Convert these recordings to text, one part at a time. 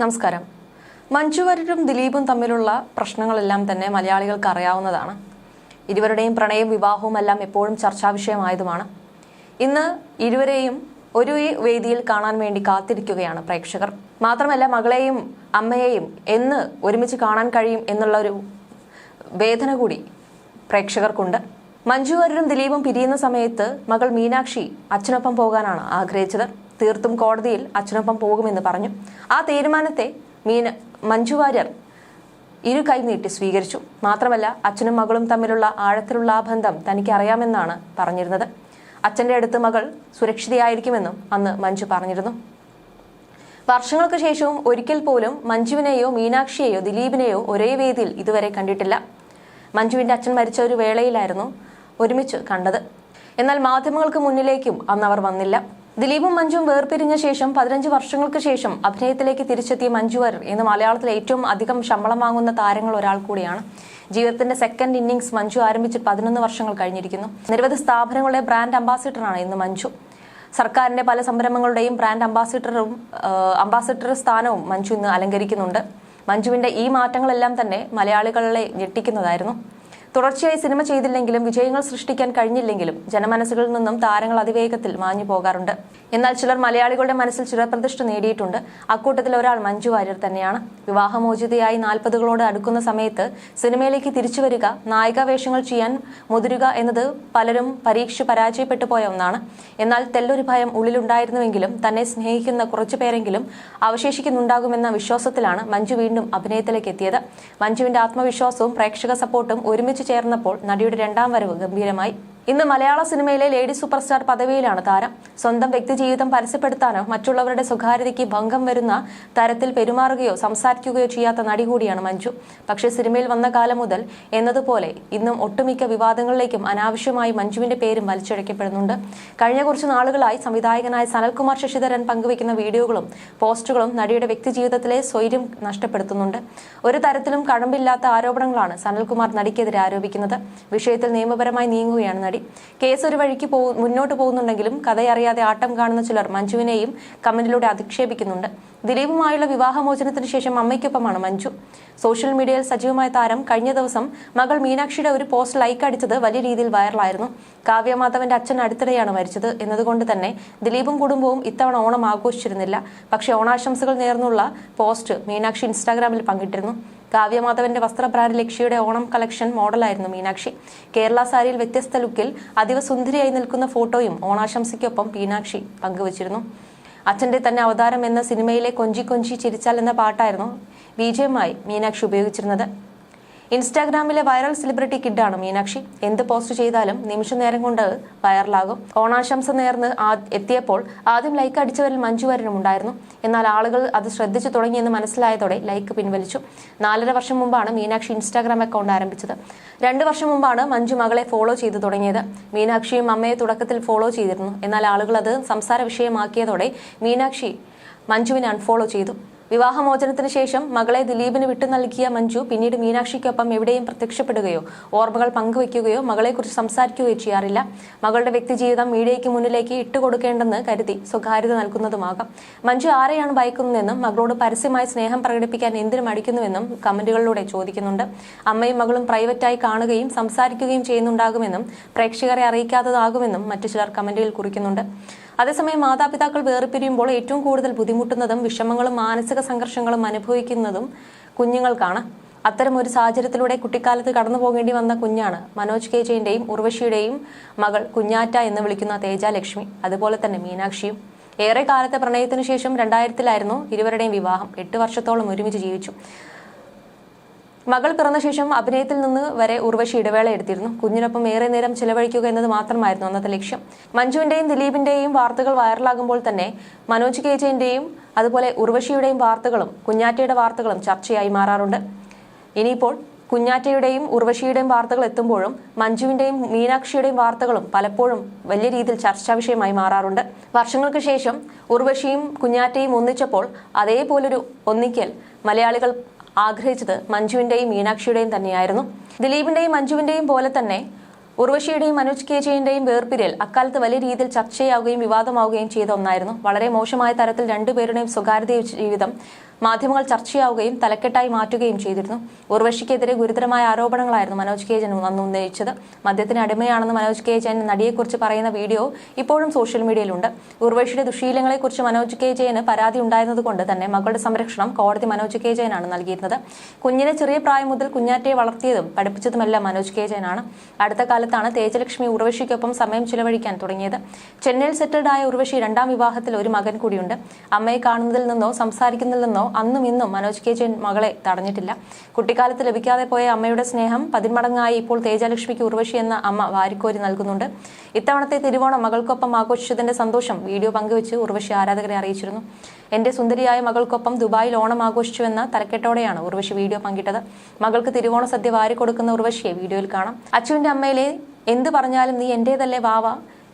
നമസ്കാരം. മഞ്ജു ദിലീപും തമ്മിലുള്ള പ്രശ്നങ്ങളെല്ലാം തന്നെ മലയാളികൾക്ക് അറിയാവുന്നതാണ്. ഇരുവരുടെയും പ്രണയവും വിവാഹവും എല്ലാം എപ്പോഴും ചർച്ചാ വിഷയമായതുമാണ്. ഇന്ന് ഇരുവരെയും ഒരു വേദിയിൽ കാണാൻ വേണ്ടി കാത്തിരിക്കുകയാണ് പ്രേക്ഷകർ. മാത്രമല്ല മകളെയും അമ്മയെയും എന്ന് ഒരുമിച്ച് കാണാൻ കഴിയും എന്നുള്ള ഒരു വേദന കൂടി പ്രേക്ഷകർക്കുണ്ട്. മഞ്ജു വാര്യരും ദിലീപും പിരിയുന്ന സമയത്ത് മകൾ മീനാക്ഷി അച്ഛനൊപ്പം പോകാനാണ് ആഗ്രഹിച്ചത്. തീർത്തും കോടതിയിൽ അച്ഛനൊപ്പം പോകുമെന്ന് പറഞ്ഞു. ആ തീരുമാനത്തെ മീന മഞ്ജു വാര്യർ ഇരു കൈ നീട്ടി സ്വീകരിച്ചു. മാത്രമല്ല അച്ഛനും മകളും തമ്മിലുള്ള ആഴത്തിലുള്ള ആ ബന്ധം തനിക്ക് അറിയാമെന്നാണ് പറഞ്ഞിരുന്നത്. അച്ഛന്റെ അടുത്ത് മകൾ സുരക്ഷിതയായിരിക്കുമെന്നും അന്ന് മഞ്ജു പറഞ്ഞിരുന്നു. വർഷങ്ങൾക്ക് ശേഷവും ഒരിക്കൽ പോലും മഞ്ജുവിനെയോ മീനാക്ഷിയെയോ ദിലീപിനെയോ ഒരേ വേദിയിൽ ഇതുവരെ കണ്ടിട്ടില്ല. മഞ്ജുവിന്റെ അച്ഛൻ മരിച്ച ഒരു വേളയിലായിരുന്നു ഒരുമിച്ച് കണ്ടത്. എന്നാൽ മാധ്യമങ്ങൾക്ക് മുന്നിലേക്കും അന്ന് അവർ വന്നില്ല. ദിലീപും മഞ്ജുവും വേർപിരിഞ്ഞ ശേഷം പതിനഞ്ച് വർഷങ്ങൾക്ക് ശേഷം അഭിനയത്തിലേക്ക് തിരിച്ചെത്തിയ മഞ്ജു വാര്യർ ഇന്ന് മലയാളത്തിലെ ഏറ്റവും അധികം ശമ്പളം വാങ്ങുന്ന താരങ്ങൾ ഒരാൾ കൂടിയാണ്. ജീവിതത്തിന്റെ സെക്കൻഡ് ഇന്നിംഗ്സ് മഞ്ജു ആരംഭിച്ച് പതിനൊന്ന് വർഷങ്ങൾ കഴിഞ്ഞിരിക്കുന്നു. നിരവധി സ്ഥാപനങ്ങളുടെ ബ്രാൻഡ് അംബാസിഡറാണ് ഇന്ന് മഞ്ജു. സർക്കാരിന്റെ പല സംരംഭങ്ങളുടെയും ബ്രാൻഡ് അംബാസിഡറും അംബാസിഡർ സ്ഥാനവും മഞ്ജു ഇന്ന് അലങ്കരിക്കുന്നുണ്ട്. മഞ്ജുവിന്റെ ഈ മാറ്റങ്ങളെല്ലാം തന്നെ മലയാളികളെ ഞെട്ടിക്കുന്നതായിരുന്നു. തുടർച്ചയായി സിനിമ ചെയ്തില്ലെങ്കിലും വിജയങ്ങൾ സൃഷ്ടിക്കാൻ കഴിഞ്ഞില്ലെങ്കിലും ജനമനസ്സുകളിൽ നിന്നും താരങ്ങൾ അതിവേഗത്തിൽ മാഞ്ഞു പോകാറുണ്ട്. എന്നാൽ ചിലർ മലയാളികളുടെ മനസ്സിൽ ചിരപ്രതിഷ്ഠ നേടിയിട്ടുണ്ട്. അക്കൂട്ടത്തിൽ ഒരാൾ മഞ്ജു വാര്യർ തന്നെയാണ്. വിവാഹമോചിതയായി നാൽപ്പതുകളോട് അടുക്കുന്ന സമയത്ത് സിനിമയിലേക്ക് തിരിച്ചു വരിക നായികാ വേഷങ്ങൾ ചെയ്യാൻ മുതിരുക എന്നത് പലരും പരീക്ഷ പരാജയപ്പെട്ടു പോയ ഒന്നാണ്. എന്നാൽ തെല്ലൊരു ഭയം ഉള്ളിലുണ്ടായിരുന്നുവെങ്കിലും തന്നെ സ്നേഹിക്കുന്ന കുറച്ചു പേരെങ്കിലും അവശേഷിക്കുന്നുണ്ടാകുമെന്ന വിശ്വാസത്തിലാണ് മഞ്ജു വീണ്ടും അഭിനയത്തിലേക്ക് എത്തിയത്. മഞ്ജുവിന്റെ ആത്മവിശ്വാസവും പ്രേക്ഷക സപ്പോർട്ടും ഒരുമിച്ച് ചേർന്നപ്പോൾ നടിയുടെ രണ്ടാം വരവ് ഗംഭീരമായി ഇന്ന് മലയാള സിനിമയിലെ ലേഡി സൂപ്പർ സ്റ്റാർ പദവിയിലാണ് താരം. സ്വന്തം വ്യക്തിജീവിതം പരസ്യപ്പെടുത്താനോ മറ്റുള്ളവരുടെ സ്വകാര്യതയ്ക്ക് ഭംഗം വരുന്ന തരത്തിൽ പെരുമാറുകയോ സംസാരിക്കുകയോ ചെയ്യാത്ത നടി കൂടിയാണ് മഞ്ജു. പക്ഷേ സിനിമയിൽ വന്ന കാലം മുതൽ എന്നതുപോലെ ഇന്നും ഒട്ടുമിക്ക വിവാദങ്ങളിലേക്കും അനാവശ്യമായി മഞ്ജുവിന്റെ പേരും വലിച്ചിഴക്കപ്പെടുന്നുണ്ട് കഴിഞ്ഞ കുറച്ച് നാളുകളായി സംവിധായകനായ സനൽകുമാർ ശശിധരൻ പങ്കുവയ്ക്കുന്ന വീഡിയോകളും പോസ്റ്റുകളും നടിയുടെ വ്യക്തിജീവിതത്തിലെ സ്വൈര്യം നഷ്ടപ്പെടുത്തുന്നുണ്ട്. ഒരു തരത്തിലും കഴമ്പില്ലാത്ത ആരോപണങ്ങളാണ് സനൽകുമാർ നടിക്കെതിരെ ആരോപിക്കുന്നത്. വിഷയത്തിൽ നിയമപരമായി നീങ്ങുകയാണ് നടി കേസ് ഒരു വഴിക്ക് മുന്നോട്ട് പോകുന്നുണ്ടെങ്കിലും കഥയറിയാതെ ആട്ടം കാണുന്ന ചിലർ മഞ്ജുവിനെയും കമന്റിലൂടെ അധിക്ഷേപിക്കുന്നുണ്ട്. ദിലീപുമായുള്ള വിവാഹമോചനത്തിന് ശേഷം അമ്മയ്ക്കൊപ്പമാണ് മഞ്ജു. സോഷ്യൽ മീഡിയയിൽ സജീവമായ താരം കഴിഞ്ഞ ദിവസം മകൾ മീനാക്ഷിയുടെ ഒരു പോസ്റ്റ് ലൈക്ക് അടിച്ചത് വലിയ രീതിയിൽ വൈറലായിരുന്നു. കാവ്യമാധവന്റെ അച്ഛൻ അടുത്തിടെയാണ് മരിച്ചത് എന്നതുകൊണ്ട് തന്നെ ദിലീപും കുടുംബവും ഇത്തവണ ഓണം ആഘോഷിച്ചിരുന്നില്ല. പക്ഷേ ഓണാശംസകൾ നേർന്നുള്ള പോസ്റ്റ് മീനാക്ഷി ഇൻസ്റ്റാഗ്രാമിൽ പങ്കിട്ടിരുന്നു. കാവ്യമാധവന്റെ വസ്ത്ര ബ്രാൻഡ് ലക്ഷ്യയുടെ ഓണം കളക്ഷൻ മോഡലായിരുന്നു മീനാക്ഷി. കേരള സാരിയിൽ വ്യത്യസ്ത ലുക്കിൽ അതീവ സുന്ദരിയായി നിൽക്കുന്ന ഫോട്ടോയും ഓണാശംസയ്ക്കൊപ്പം മീനാക്ഷി പങ്കുവച്ചിരുന്നു. അച്ഛന്റെ തന്നെ അവതാരം എന്ന സിനിമയിലെ കൊഞ്ചി കൊഞ്ചി ചിരിച്ചാൽ എന്ന പാട്ടായിരുന്നു വിജയമായി മീനാക്ഷി ഉപയോഗിച്ചിരുന്നത്. ഇൻസ്റ്റാഗ്രാമിലെ വൈറൽ സെലിബ്രിറ്റി കിഡാണ് മീനാക്ഷി. എന്ത് പോസ്റ്റ് ചെയ്താലും നിമിഷ നേരം കൊണ്ട് വൈറലാകും. ഓണാശംസ നേർന്ന് എത്തിയപ്പോൾ ആദ്യം ലൈക്ക് അടിച്ചവരിൽ മഞ്ജു ഉണ്ടായിരുന്നു. എന്നാൽ ആളുകൾ അത് ശ്രദ്ധിച്ചു തുടങ്ങിയെന്ന് മനസ്സിലായതോടെ ലൈക്ക് പിൻവലിച്ചു. നാലര വർഷം മുമ്പാണ് മീനാക്ഷി ഇൻസ്റ്റാഗ്രാം അക്കൗണ്ട് ആരംഭിച്ചത്. രണ്ട് വർഷം മുമ്പാണ് മഞ്ജു മകളെ ഫോളോ ചെയ്തു തുടങ്ങിയത്. മീനാക്ഷിയും അമ്മയെ തുടക്കത്തിൽ ഫോളോ ചെയ്തിരുന്നു. എന്നാൽ ആളുകൾ അത് സംസാര വിഷയമാക്കിയതോടെ മീനാക്ഷി മഞ്ജുവിനെ അൺഫോളോ ചെയ്തു. വിവാഹമോചനത്തിന് ശേഷം മകളെ ദിലീപിന് വിട്ടു നൽകിയ മഞ്ജു പിന്നീട് മീനാക്ഷിക്കൊപ്പം എവിടെയും പ്രത്യക്ഷപ്പെടുകയോ ഓർമ്മകൾ പങ്കുവയ്ക്കുകയോ മകളെക്കുറിച്ച് സംസാരിക്കുകയോ ചെയ്യാറില്ല. മകളുടെ വ്യക്തിജീവിതം മീഡിയയ്ക്ക് മുന്നിലേക്ക് ഇട്ടുകൊടുക്കേണ്ടെന്ന് കരുതി സ്വകാര്യത നൽകുന്നതുമാകാം. മഞ്ജു ആരെയാണ് ഭയക്കുന്നതെന്നും മകളോട് പരസ്യമായി സ്നേഹം പ്രകടിപ്പിക്കാൻ എന്തിനു മടിക്കുന്നുവെന്നും കമന്റുകളിലൂടെ ചോദിക്കുന്നുണ്ട്. അമ്മയും മകളും പ്രൈവറ്റായി കാണുകയും സംസാരിക്കുകയും ചെയ്യുന്നുണ്ടാകുമെന്നും പ്രേക്ഷകരെ അറിയിക്കാത്തതാകുമെന്നും മറ്റു ചിലർ കമന്റുകളിൽ കുറിക്കുന്നുണ്ട്. അതേസമയം മാതാപിതാക്കൾ വേർപിരിയുമ്പോൾ ഏറ്റവും കൂടുതൽ ബുദ്ധിമുട്ടുന്നതും വിഷമങ്ങളും മാനസിക സംഘർഷങ്ങളും അനുഭവിക്കുന്നതും കുഞ്ഞുങ്ങൾക്കാണ്. അത്തരം ഒരു സാഹചര്യത്തിലൂടെ കുട്ടിക്കാലത്ത് കടന്നു പോകേണ്ടി വന്ന കുഞ്ഞാണ് മനോജ് കെ ജെയിന്റെയും ഉർവശിയുടെയും മകൾ കുഞ്ഞാറ്റ എന്ന് വിളിക്കുന്ന തേജ ലക്ഷ്മി. അതുപോലെ തന്നെ മീനാക്ഷിയും. ഏറെ കാലത്തെ പ്രണയത്തിനു ശേഷം രണ്ടായിരത്തിലായിരുന്നു ഇരുവരുടെയും വിവാഹം. എട്ട് വർഷത്തോളം ഒരുമിച്ച് ജീവിച്ചു. മകൾ പിറന്ന ശേഷം അഭിനയത്തിൽ നിന്ന് വരെ ഉർവശി ഇടവേള എടുത്തിരുന്നു. കുഞ്ഞിനൊപ്പം ഏറെ നേരം ചിലവഴിക്കുക എന്നത് മാത്രമായിരുന്നു അന്നത്തെ ലക്ഷ്യം. മഞ്ജുവിന്റെയും ദിലീപിന്റെയും വാർത്തകൾ വൈറലാകുമ്പോൾ തന്നെ മനോജ് കെ അതുപോലെ ഉർവശിയുടെയും വാർത്തകളും കുഞ്ഞാറ്റയുടെ വാർത്തകളും ചർച്ചയായി മാറാറുണ്ട്. ഇനിയിപ്പോൾ കുഞ്ഞാറ്റയുടെയും ഉർവശിയുടെയും വാർത്തകൾ എത്തുമ്പോഴും മഞ്ജുവിന്റെയും മീനാക്ഷിയുടെയും വാർത്തകളും പലപ്പോഴും വലിയ രീതിയിൽ ചർച്ചാ വിഷയമായി മാറാറുണ്ട്. വർഷങ്ങൾക്ക് ശേഷം ഉർവശിയും കുഞ്ഞാറ്റയും ഒന്നിച്ചപ്പോൾ അതേപോലൊരു ഒന്നിക്കൽ മലയാളികൾ ആഗ്രഹിച്ചത് മഞ്ജുവിന്റെയും മീനാക്ഷിയുടെയും തന്നെയായിരുന്നു. ദിലീപിന്റെയും മഞ്ജുവിന്റെയും പോലെ തന്നെ ഉർവശിയുടെയും മനോജ് കെ ജെയിന്റെയും വേർപിരിയൽ അക്കാലത്ത് വലിയ രീതിയിൽ ചർച്ചയാവുകയും വിവാദമാവുകയും ചെയ്ത ഒന്നായിരുന്നു. വളരെ മോശമായ തരത്തിൽ രണ്ടുപേരുടെയും സ്വകാര്യ ജീവിതം മാധ്യമങ്ങൾ ചർച്ചയാവുകയും തലക്കെട്ടായി മാറ്റുകയും ചെയ്തിരുന്നു. ഉർവശിക്കെതിരെ ഗുരുതരമായ ആരോപണങ്ങളായിരുന്നു മനോജ് കെ ജൻ അന്ന് ഉന്നയിച്ചത്. മദ്യത്തിന് അടിമയാണെന്ന് മനോജ് കെ ജയൻ നടിയെക്കുറിച്ച് പറയുന്ന വീഡിയോ ഇപ്പോഴും സോഷ്യൽ മീഡിയയിലുണ്ട്. ഉർവശിയുടെ ദുശീലങ്ങളെക്കുറിച്ച് മനോജ് കെ ജയന് പരാതി ഉണ്ടായിരുന്നതുകൊണ്ട് തന്നെ മകളുടെ സംരക്ഷണം കോടതി മനോജ് കെ ജയനാണ് നൽകിയിരുന്നത്. കുഞ്ഞിനെ ചെറിയ പ്രായം മുതൽ കുഞ്ഞാറ്റയെ വളർത്തിയതും പഠിപ്പിച്ചതുമെല്ലാം മനോജ് കെ ജയനാണ് അടുത്ത കാലത്താണ് തേജലക്ഷ്മി ഉർവശിക്കൊപ്പം സമയം ചിലവഴിക്കാൻ തുടങ്ങിയത്. ചെന്നൈയിൽ സെറ്റിൽഡായ ഉർവശി രണ്ടാം വിവാഹത്തിൽ ഒരു മകൻ കൂടിയുണ്ട്. അമ്മയെ കാണുന്നതിൽ നിന്നോ സംസാരിക്കുന്നതിൽ നിന്നോ അന്നും ഇന്നും മനോജ് കെ ജയൻ മകളെ തടഞ്ഞിട്ടില്ല. കുട്ടിക്കാലത്ത് ലഭിക്കാതെ പോയ അമ്മയുടെ സ്നേഹം പതിന്മടങ്ങായി ഇപ്പോൾ തേജലക്ഷ്മിക്ക് ഉർവശി എന്ന അമ്മ വാരിക്കോരി നൽകുന്നുണ്ട്. ഇത്തവണത്തെ തിരുവോണം മകൾക്കൊപ്പം ആഘോഷിച്ചതിന്റെ സന്തോഷം വീഡിയോ പങ്കുവച്ച് ഉർവശി ആരാധകരെ അറിയിച്ചിരുന്നു. എന്റെ സുന്ദരിയായ മകൾക്കൊപ്പം ദുബായിൽ ഓണം ആഘോഷിച്ചുവെന്ന തലക്കെട്ടോടെയാണ് ഉർവശി വീഡിയോ പങ്കിട്ടത്. മകൾക്ക് തിരുവോണ സദ്യ വാരി കൊടുക്കുന്ന ഉർവശിയെ വീഡിയോയിൽ കാണാം. അച്ചുവിന്റെ അമ്മയിലെ എന്ത് പറഞ്ഞാലും നീ എന്റേതല്ലേ വാവ?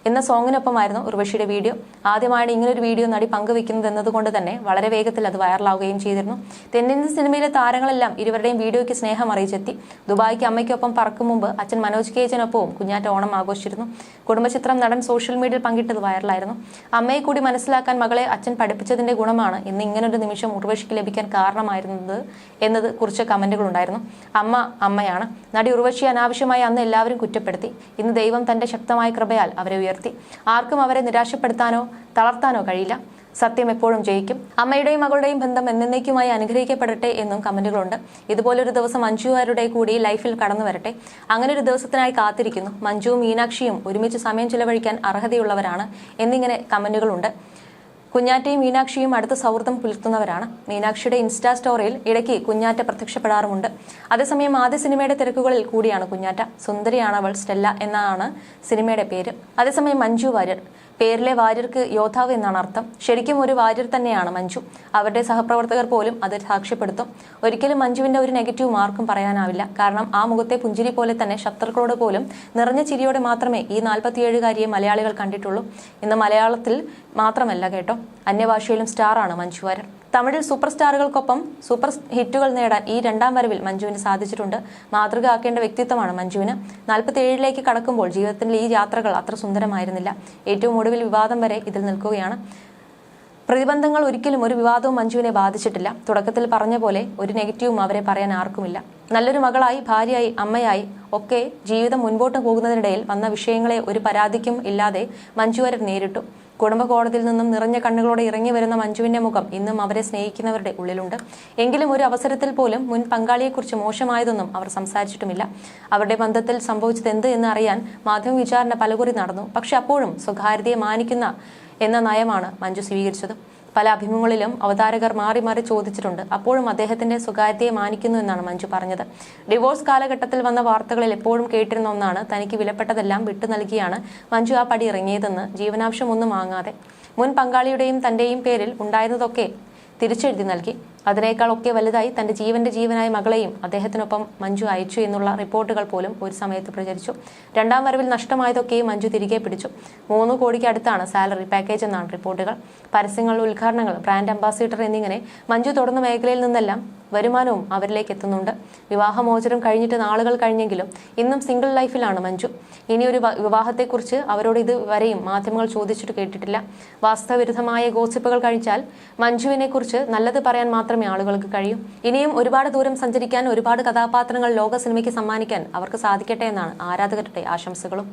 എന്ന സോങ്ങിനൊപ്പമായിരുന്നു ഉർവശിയുടെ വീഡിയോ. ആദ്യമായാണ് ഇങ്ങനൊരു വീഡിയോ നടി പങ്കുവെക്കുന്നത് എന്നതുകൊണ്ട് തന്നെ വളരെ വേഗത്തിൽ അത് വൈറലാവുകയും ചെയ്തിരുന്നു. തെന്നിന്ത്യൻ സിനിമയിലെ താരങ്ങളെല്ലാം ഇരുവരുടെയും വീഡിയോയ്ക്ക് സ്നേഹം അറിയിച്ചെത്തി. ദുബായിക്ക് അമ്മയ്ക്കൊപ്പം പറക്കും മുമ്പ് അച്ഛൻ മനോജ് കേജനൊപ്പവും കുഞ്ഞാറ്റ ഓണം ആഘോഷിച്ചിരുന്നു. കുടുംബചിത്രം നടൻ സോഷ്യൽ മീഡിയയിൽ പങ്കിട്ടത് വൈറലായിരുന്നു. അമ്മയെ കൂടി മനസ്സിലാക്കാൻ മകളെ അച്ഛൻ പഠിപ്പിച്ചതിന്റെ ഗുണമാണ് ഇന്ന് ഇങ്ങനൊരു നിമിഷം ഉർവശിക്ക് ലഭിക്കാൻ കാരണമായിരുന്നത് എന്നത് കുറിച്ച് കമന്റുകൾ ഉണ്ടായിരുന്നു അമ്മ അമ്മയാണ്. നടി ഉർവശി അനാവശ്യമായി അന്ന് എല്ലാവരും കുറ്റപ്പെടുത്തി. ഇന്ന് ദൈവം തന്റെ ശക്തമായ കൃപയാൽ അവരെ ഉയർത്തി. ആർക്കും അവരെ നിരാശപ്പെടുത്താനോ തളർത്താനോ കഴിയില്ല. സത്യം എപ്പോഴും ജയിക്കും. അമ്മയുടെയും മകളുടെയും ബന്ധം എന്നേക്കുമായി അനുഗ്രഹിക്കപ്പെടട്ടെ എന്നും കമന്റുകളുണ്ട്. ഇതുപോലൊരു ദിവസം മഞ്ജുവാരുടെ കൂടി ലൈഫിൽ കടന്നു വരട്ടെ. അങ്ങനെ ഒരു ദിവസത്തിനായി കാത്തിരിക്കുന്നു. മഞ്ജുവും മീനാക്ഷിയും ഒരുമിച്ച് സമയം ചിലവഴിക്കാൻ അർഹതയുള്ളവരാണ് എന്നിങ്ങനെ കമന്റുകളുണ്ട്. കുഞ്ഞാറ്റയും മീനാക്ഷിയും അടുത്ത സൗഹൃദം പുലർത്തുന്നവരാണ്. മീനാക്ഷിയുടെ ഇൻസ്റ്റാ സ്റ്റോറിയിൽ ഇടയ്ക്ക് കുഞ്ഞാറ്റ പ്രത്യക്ഷപ്പെടാറുമുണ്ട്. അതേസമയം ആദ്യ സിനിമയുടെ തിരക്കുകളിൽ കൂടിയാണ് കുഞ്ഞാറ്റ. സുന്ദരിയാണ് അവൾ സ്റ്റെല്ല എന്നാണ് സിനിമയുടെ പേര്. അതേസമയം മഞ്ജു വാര്യർ. പേരിലെ വാര്യർക്ക് യോദ്ധാവ് എന്നാണ് അർത്ഥം. ശരിക്കും ഒരു വാര്യർ തന്നെയാണ് മഞ്ജു. അവരുടെ സഹപ്രവർത്തകർ പോലും അത് സാക്ഷ്യപ്പെടുത്തും. ഒരിക്കലും മഞ്ജുവിന്റെ ഒരു നെഗറ്റീവ് മാർക്കും പറയാനാവില്ല. കാരണം ആ മുഖത്തെ പുഞ്ചിരി പോലെ തന്നെ ശത്രുക്കളോട് പോലും നിറഞ്ഞ ചിരിയോടെ മാത്രമേ ഈ നാൽപ്പത്തിയേഴുകാരിയെ മലയാളികൾ കണ്ടിട്ടുള്ളൂ. ഇന്ന് മലയാളത്തിൽ മാത്രമല്ല കേട്ടോ. അന്യഭാഷയിലും സ്റ്റാറാണ് മഞ്ജു വാര്യർ. തമിഴിൽ സൂപ്പർ സ്റ്റാറുകൾക്കൊപ്പം സൂപ്പർ ഹിറ്റുകൾ നേടാൻ ഈ രണ്ടാം വരവിൽ മഞ്ജുവിന് സാധിച്ചിട്ടുണ്ട്. മാതൃക ആക്കേണ്ട വ്യക്തിത്വമാണ് മഞ്ജുവിന്. നാൽപ്പത്തി ഏഴിലേക്ക് കടക്കുമ്പോൾ ജീവിതത്തിലെ ഈ യാത്രകൾ അത്ര സുന്ദരമായിരുന്നില്ല. ഏറ്റവും ഒടുവിൽ വിവാദം വരെ ഇതിൽ നിൽക്കുകയാണ്. പ്രതിബന്ധങ്ങൾ ഒരിക്കലും ഒരു വിവാദവും മഞ്ജുവിനെ ബാധിച്ചിട്ടില്ല. തുടക്കത്തിൽ പറഞ്ഞ പോലെ ഒരു നെഗറ്റീവും അവരെ പറയാൻ ആർക്കുമില്ല. നല്ലൊരു മകളായി ഭാര്യയായി അമ്മയായി ഒക്കെ ജീവിതം മുൻപോട്ട് പോകുന്നതിനിടയിൽ വന്ന വിഷയങ്ങളെ ഒരു പരാതിക്കും ഇല്ലാതെ മഞ്ജു നേരിട്ടു. കുടുംബ കോടതിയിൽ നിന്നും നിറഞ്ഞ കണ്ണുകളോടെ ഇറങ്ങി വരുന്ന മഞ്ജുവിന്റെ മുഖം ഇന്നും അവരെ സ്നേഹിക്കുന്നവരുടെ ഉള്ളിലുണ്ട്. എങ്കിലും ഒരു അവസരത്തിൽ പോലും മുൻ പങ്കാളിയെക്കുറിച്ച് മോശമായതൊന്നും അവർ സംസാരിച്ചിട്ടുമില്ല. അവരുടെ ബന്ധത്തിൽ സംഭവിച്ചത് എന്ത് എന്ന് അറിയാൻ മാധ്യമ വിചാരണ പലകുറി നടന്നു. പക്ഷെ അപ്പോഴും സ്വകാര്യതയെ മാനിക്കുന്ന എന്ന നയമാണ് മഞ്ജു സ്വീകരിച്ചത്. പല അഭിമുഖങ്ങളിലും അവതാരകർ മാറി മാറി ചോദിച്ചിട്ടുണ്ട്. അപ്പോഴും അദ്ദേഹത്തിന്റെ സ്വകാര്യതയെ മാനിക്കുന്നു എന്നാണ് മഞ്ജു പറഞ്ഞത്. ഡിവോഴ്സ് കാലഘട്ടത്തിൽ വന്ന വാർത്തകളിൽ എപ്പോഴും കേട്ടിരുന്ന ഒന്നാണ് തനിക്ക് വിലപ്പെട്ടതെല്ലാം വിട്ടു നൽകിയാണ് മഞ്ജു ആ പടി ഇറങ്ങിയതെന്ന് ജീവനാംശം ഒന്നും വാങ്ങാതെ. മുൻ പങ്കാളിയുടെയും തന്റെയും പേരിൽ ഉണ്ടായിരുന്നതൊക്കെ തിരിച്ചെഴുതി നൽകി. അതിനേക്കാളൊക്കെ വലുതായി തന്റെ ജീവന്റെ ജീവനായ മകളെയും അദ്ദേഹത്തിനൊപ്പം മഞ്ജു അയച്ചു എന്നുള്ള റിപ്പോർട്ടുകൾ പോലും ഒരു സമയത്ത് പ്രചരിച്ചു. രണ്ടാം വരവിൽ നഷ്ടമായതൊക്കെയും മഞ്ജു തിരികെ പിടിച്ചു. മൂന്ന് കോടിക്ക് അടുത്താണ് സാലറി പാക്കേജ് എന്നാണ് റിപ്പോർട്ടുകൾ. പരസ്യങ്ങൾ ഉദ്ഘാടനങ്ങൾ ബ്രാൻഡ് അംബാസിഡർ എന്നിങ്ങനെ മഞ്ജു തുടർന്ന മേഖലയിൽ നിന്നെല്ലാം വരുമാനവും അവരിലേക്ക് എത്തുന്നുണ്ട്. വിവാഹമോചനം കഴിഞ്ഞിട്ട് നാളുകൾ കഴിഞ്ഞെങ്കിലും ഇന്നും സിംഗിൾ ലൈഫിലാണ് മഞ്ജു. ഇനി ഒരു വിവാഹത്തെക്കുറിച്ച് അവരോട് ഇതുവരെയും മാധ്യമങ്ങൾ ചോദിച്ചിട്ട് കേട്ടിട്ടില്ല. വാസ്തവവിരുദ്ധമായ ഗോസിപ്പുകൾ കഴിച്ചാൽ മഞ്ജുവിനെക്കുറിച്ച് നല്ലത് പറയാൻ മാത്രമേ ആളുകൾക്ക് കഴിയൂ. ഇനിയും ഒരുപാട് ദൂരം സഞ്ചരിക്കാൻ ഒരുപാട് കഥാപാത്രങ്ങൾ ലോക സിനിമയ്ക്ക് സമ്മാനിക്കാൻ അവർക്ക് സാധിക്കട്ടെ എന്നാണ് ആരാധകരുടെ ആശംസകളും.